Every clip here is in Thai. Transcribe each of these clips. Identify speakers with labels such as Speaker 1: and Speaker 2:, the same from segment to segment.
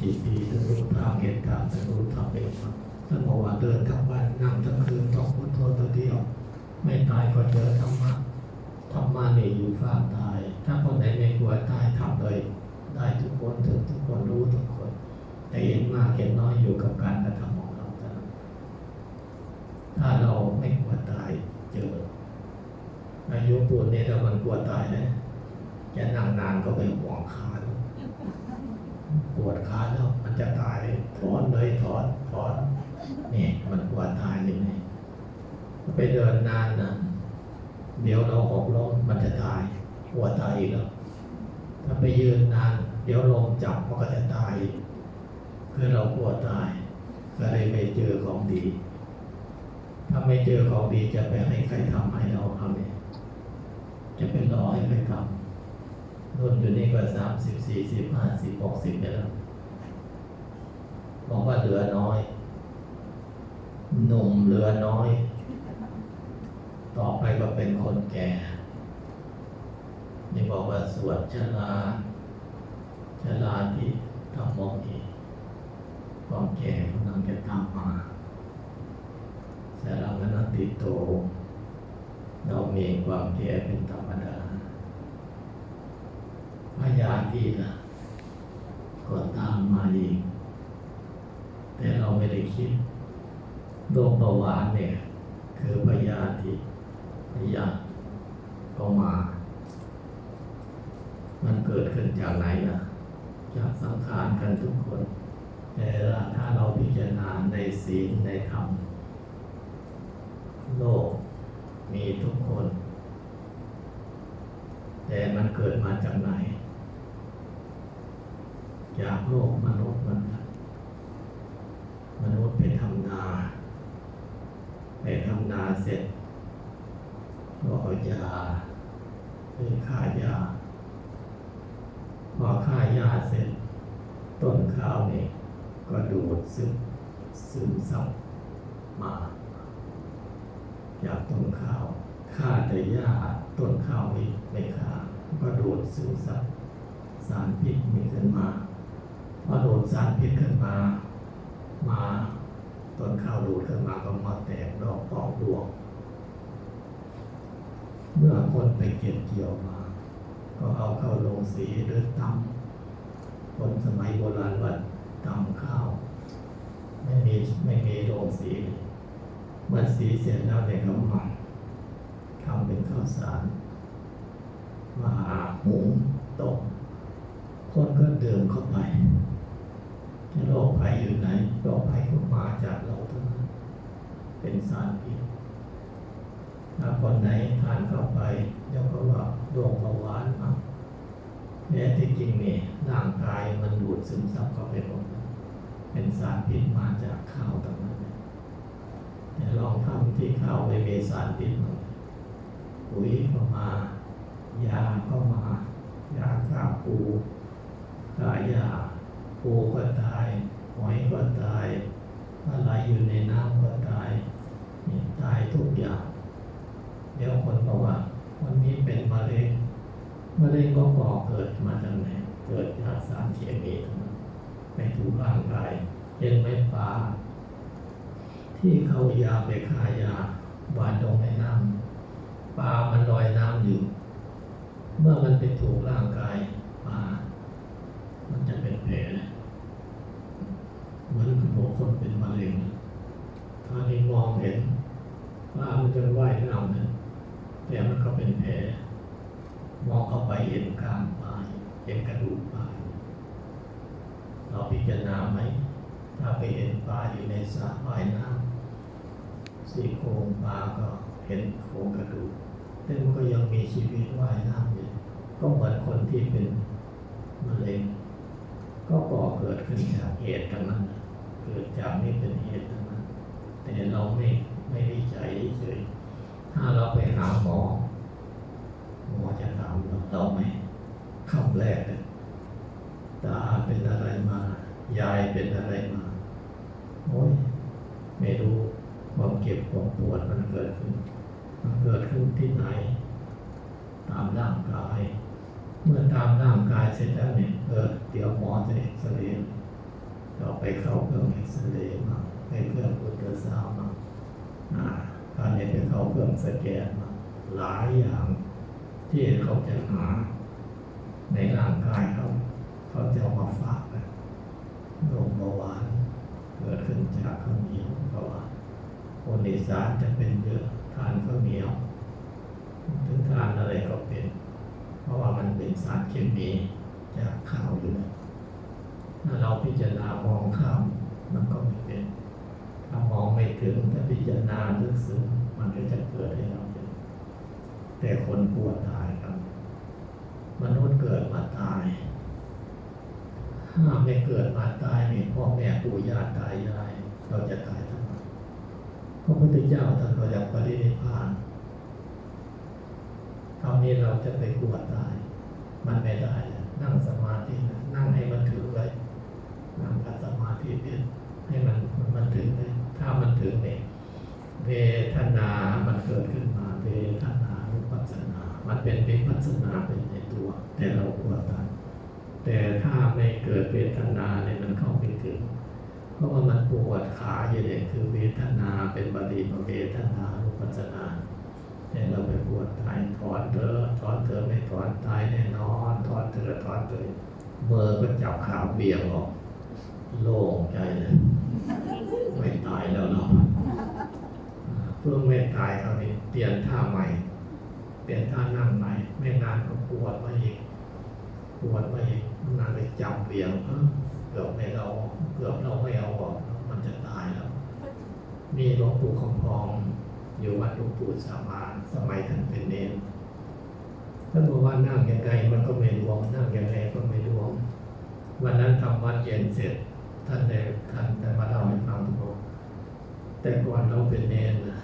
Speaker 1: จิตดีทั้งรู้ทางเห็นทางทั้งรู้ทาเป็นธรรมท่านบอกว่าเดินทั้งวันนั่งทั้งคืนต้องพุทโธตัวเดียว ไม่ตายก็เจอธรรมะธรรมะนี่ยอยู่ฟ้าตาย ถ้าคนไหนไม่กลัวตายทำเลย ได้ทุกคนถึงทุกคนรู้ทุกคน แต่เห็นมากเห็นน้อยอยู่กับการกระทำของเราเท่าถ้าเราไม่กลัวตายเจออายุปูนเนี่ยถ้ามันกลัวตายนะจะนั่งนานก็ไปห่วงขาแล้ว ปวดขาแล้วมันจะตายถอนเลยถอนถอนนี่มันกลัวตายเลยนี่ไปเดินนานนะเดี๋ยวเราหกล้มมันจะตายกลัวตายอีกแล้วถ้าไปยืนนาน เดี๋ยวลมจับมันก็จะตายคือเรากลัวตายก็เลยไม่เจอของดี ถ้าไม่เจอของดีจะไปให้ใครทำให้เราทำเนี่ยจะเป็นรอให้ใครทำ รุ่นอยู่นี่ก็สามสิบสี่สิบห้าสิบหกสิบไปแล้วบอกว่าเหลือน้อย หนุ่มเหลือน้อย ต่อไปก็เป็นคนแก่นี่บอกว่าสวดชลาชลาที่ทำมองอีกความแก่กำลังจะตามมาสารังนันติโตเรามีความแก่เป็นธรรมดา พยาธิล่ะก็ตามมาเอีกแต่เราไม่ได้คิดโรคเบาหวานเนี่ย คือพยาธิพยาธิก็มา มันเกิดขึ้นจากไหนล่ะจากสังขารกันทุกคน แต่ถ้าเราพิจารณาในศีลในธรรมโลกมีทุกคน แต่มันเกิดมาจากไหน จากโลกมนุษย์มันมนุษย์ไปทำนา ไปทำนาเสร็จก็เอายาไปฆ่ายาพอฆ่ายาเสร็จ ต้นข้าวนี่ก็ดูดซึมซึมซับมา จากต้นข้าวฆ่าแต่หญ้าต้นข้าวไม่ไม่ฆ่าก็ดูดซึมซับสารพิษมีขึ้นมา พอโดูดสารพิษขึ้นมา มาต้นข้าวดูดขึ้นมาก็มาแตกดอกปอกดวง เมื่อคนไปเก็บเกี่ยวมา ก็เอาเข้าลงสีหรือตำคนสมัยโบราณว่าตำข้าว ไม่มีไม่มีโรงสีเมื่อสีเสร็จแล้วเนี่ยเขามาทำเป็นข้าวสารมาหุงตกคนก็เดิมเข้าไป โรคภัยอยู่ไหนโรคภัยก็มาจากเราทั้งนั้นเป็นสารพิษถ้าคนไหนทานเข้าไปเดี๋ยวก็ว่าโรคเบาหวานมาแม้ที่จริงเนี่ยร่างกายมันดูดซึมซับเข้าไปหมดเป็นสารพิษมาจากข้าวต่างนั้นแต่ลองทำที่ข้าวไม่มีสารพิษหน่อยปุ๋ยก็มา ยาก็มา ยาฆ่าปูฆ่ายา ปูก็ตายหอยก็ตายอะไรอยู่ในน้ำก็ตายนี่ตายทุกอย่างเดี๋ยวคนบอกว่าคนนี้เป็นมะเร็งมะเร็งก็ก่อเกิดมาจากไหนเกิดจากสารเคมีทั้งนั้นไปถูกร่างกายเย็นไม่ปลาที่เขายาไปฆ่ายาหวานลงในน้ำปลามันลอยน้ำอยู่ เมื่อมันไปถูกร่างกายปลา มันจะเป็นแผลเหมือนหัวคนเป็นมะเร็งถ้านี่มองเห็นปลามันจะว่ายน้ำนะแต่มันก็เป็นแผลมองเข้าไปเห็นกลางปลาเห็นกระดูกปลาเราพิจารณาไหมถ้าไปเห็นปลาอยู่ในสระว่ายน้ำสี่โครงปลาก็เห็นโครงกระดูกแต่มันก็ยังมีชีวิตว่ายน้ำอยู่ก็เหมือนคนที่เป็นมะเร็ง ก็ก่อเกิดขึ้นจากเหตุกันนั้น เกิดจากนี่เป็นเหตุทั้งนั้น แต่เราไม่ไม่วิจัยเฉยถ้าเราไปหาหมอ หมอจะถามเราเราไหมคำแรกเลยตาเป็นอะไรมา ยายเป็นอะไรมาโอ้ยไม่รู้ความเก็บความปวดมันเกิดขึ้น มันเกิดขึ้นที่ไหน ตามร่างกาย เมื่อตามร่างกายเสร็จแล้วเนี่ยเออเดี๋ยวหมอจะเอ็กซเรย์เราไปเข้าเครื่องเอ็กซเรย์มาไปเครื่องอุลตราซาวมาอ่าราวนี้ไปเข้าเครื่องสแกนมาหลายอย่างที่เขาจะหา ในร่างกายเขาเขาจะเอามาฝากนะโรคเบาหวานเกิดขึ้นจากข้าวเหนียวเพราะว่าคนอีสานจะเป็นเยอะทานข้าวเหนียวถึงทานอะไรก็เป็น ราะว่ามันเป็นสารเคมีจากข้าวอยู่แล้วถ้าเราพิจารณามองข้ามมันก็ไม่เป็น ถ้ามองไม่ถึงถ้าพิจารณาลึกซึ้งมันก็จะเกิดให้เราเห็นแต่คนกลัวตายครับ มนุษย์เกิดมาตาย ถ้าไม่เกิดมาตายนี่พ่อแม่ปู่ย่าตายยายเราจะตายทำไมพระพุทธเจ้าท่านก็ยากปรินิพพานคราวนี้เรา จะไปกลัวตาย มันไม่ได้นะนั่งสมาธินะนั่งให้มันถึงไว้นั่งกับสมาธิเป็นให้มันมันถึงเลยถ้ามันถึงเนี่ยเวทนามันเกิดขึ้นมา เวทนานุปัสสนา มันเป็นวิปัสสนาเป็นในตัว แต่เรากลัวตายแต่ถ้าไม่เกิดเวทนาเนี่ยมันเข้าไม่ถึงเพราะว่ามันปวดขาอยู่เนี่ยคือเวทนาเป็นบาลีมาเวทนานุปัสสนา แต่เราไปปวดตายถอนเถอะถอนเถอะไม่ถอนตายแน่นอนถอนเถอะถอนเถอะมือก็จับขาเบี่ยงออก โล่งใจเลยไม่ตายแล้วเนาะเพื่อไม่ตายคราวนี้เปลี่ยนท่าใหม่ เปลี่ยนท่านั่งใหม่ไม่นานก็ปวดมาอีกปวดไปนานไปจับเบี่ยงเอ้อเกือบไม่เราเกือบเราไม่เอาออกมันจะตายแล้ว มีหลวงปู่คำพอง อยู่วัดหลวงปู่สามานสมัยท่านเป็นเนรท่านบอกว่านั่งยังไงมันก็ไม่รวมนั่งยังไงก็ไม่รวม วันนั้นทำวัดเย็นเสร็จ ท่านได้ท่านได้มาเล่าให้ฟังทุกคนแต่ก่อนเราเป็นเนรนะ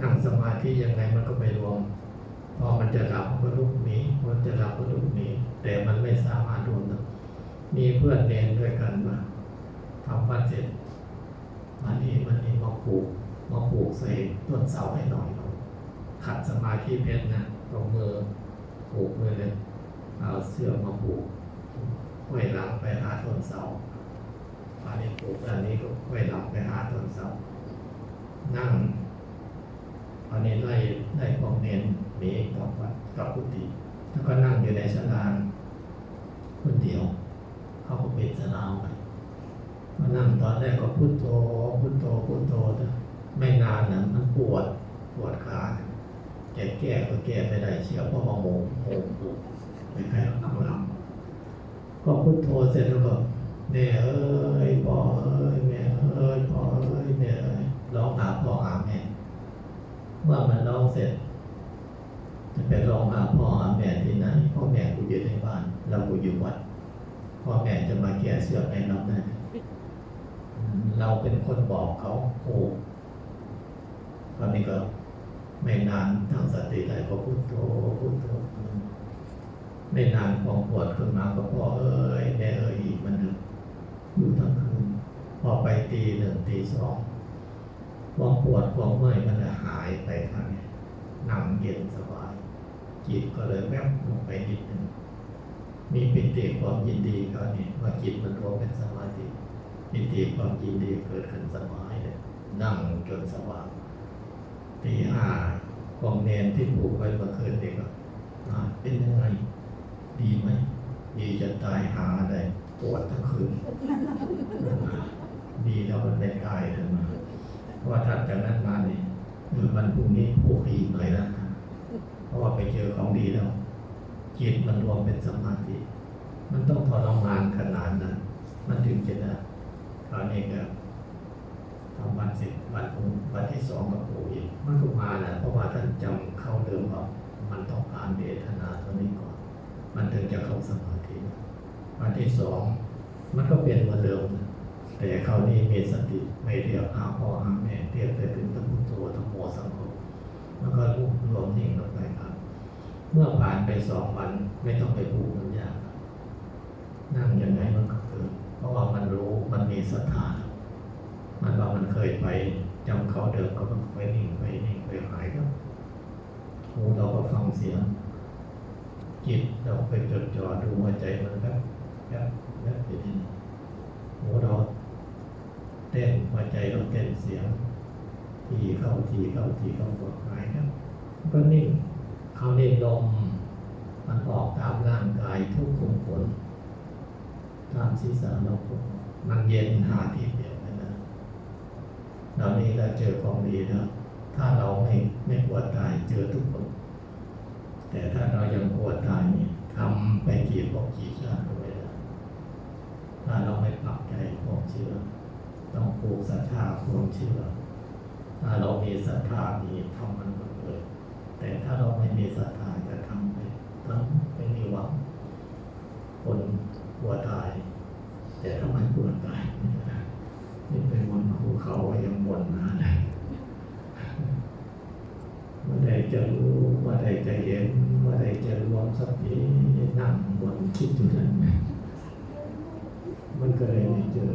Speaker 1: นั่งสมาธิยังไงมันก็ไม่รวมพอมันจะหลับก็ลุกหนีมันจะหลับก็ลุกหนีแต่มันไม่สามารถรวมนะมีเพื่อนเนนด้วยกันมาทำวัดเสร็จมานี่มันนี่มาปลูก มาปลูกใส่ต้นเสาให้หน่อยเราขัดสมาธิเพชรนะตรงมือปลูกมือเลยเอาเสื้อมาปลูกห้อยหลังไปหาต้นเสาอันนี้ปลูกอันนี้ก็ห้อยหลังไปหาต้นเสานั่งตอนนี้ไล่ไล่ของเนนหนีกลับวัดกลับกุฏิแล้วก็นั่งอยู่ในสนาคนเดียวเขาก็เปิดสนามไปมานั่งตอนแรกก็พุทโธพุทโธพุทโธแต่ ไม่นานนะมันปวดปวดขาแก้แก้ก็แก้ไม่ได้เชียวเพราะว่าโมงโมงปวดไม่ใครหลับหลับก็พุทโธเสร็จแล้วก็แม่เอ้ยพ่อเอ้ยแม่เอ้ยพ่อเอ้ยแม่เอ้ยร้องหาพ่อหาแม่เมื่อมันร้องเสร็จจะไปร้องหาพ่อหาแม่ที่ไหนพ่อแม่กูอยู่ในบ้าน เรากูอยู่วัดพ่อแม่จะมาแก่เสื้อให้เราได้เราเป็นคนบอกเขาโอ้ อนนี้ก็ไม่นานตั้งสติได้ก็พุทโธพุทโธไม่นานความปวดขึ้นมาก็พ่อเอ้ยแม่เอ้ยอีกมันหนึ่งอยู่ทั้งคืนพอไปตีหนึ่งตีสองความปวดความเมื่อยมันจะหายไปทางนี้นั่งเย็นสบาย จิตก็เลยแวบลงไปนิดหนึงมีปิติความยินดีคราวนี้ว่าจิตมันรวมเป็นสมาธิปิติความยินดีเกิดขึ้นสบายเลยนั่งจนสว่าง ตีห้าความเนนที่ผูกไว้เมื่อคืนเด็กก็อ่าเป็นยังไง ดีไหม ดีจะตายหาได้ปวดทั้งคืน ดีแล้วมันไม่ตายเลยมาเพราะว่าถัดจากนั้นมาเนี่ยเออวันพรุ่งนี้ผูกอีกหน่อยนะเพราะว่าไปเจอของดีแล้วจิตมันรวมเป็นสมาธิ มันต้องทรมานขนาดนั้น มันถึงจะได้คราวนี้ก็ วันเสร็จวันพรุ่งวันที่สองก็ผูกอีกมันก็มาแหละเพราะว่าท่านจำเข้าเดิมว่ามันต้องผ่านเวทนาตัวนี้ก่อน มันถึงจะเข้าสมาธิวันที่สองมันก็เป็นเหมือนเดิมนะแต่คราวนี้มีสติไม่เรียกหาพ่อหาแม่เรียกแต่ถึงตั้งพุทโธทั้งโมสังโฆมันก็รวบรวมนิ่งลงไปครับ เมื่อผ่านไปสองวันไม่ต้องไปผูกมันยากนั่งยังไงมันก็เกิดเพราะว่ามันรู้มันมีสถาน มันว่ามันเคยไปจำเขาเดิมก็มันไปนิ่งไปนิ่งไปหายครับหูเราก็ฟังเสียง จิตเราไปจดจ่อดูหัวใจมันครับครับครับอย่างนี้หูเราเต้นหัวใจเราเต้นเสียง ทีเข้าทีเข้าทีเข้าบอกหายครับก็นิ่งเขาได้ลมมันออกตามร่างกายทุกขุมขนตามศีรษะเรามันเย็นหาที่ เรานี้เราเจอของดีนะถ้าเราไม่ไม่กลัวตายเจอทุกคนแต่ถ้าเรายังกลัวตายเนี่ยทำไปกี่ภพกี่ชาติก็ไม่ได้ถ้าเราไม่ปรับใจความเชื่อ ต้องปลูกศรัทธาความเชื่อ ถ้าเรามีศรัทธามีทำมันก็เกิดแต่ถ้าเราไม่มีศรัทธาจะทำไปทำไม่มีหวังคนกลัวตาย แต่ทำไมกลัวตายไม่ได้นี่เป็นบน เขายังบนมาเลยเมื่อใดจะรู้เมื่อใดจะเห็นเมื่อใดจะรวมสตินั่งบนคิดอยู่นั่นมันก็เลยไม่เจอ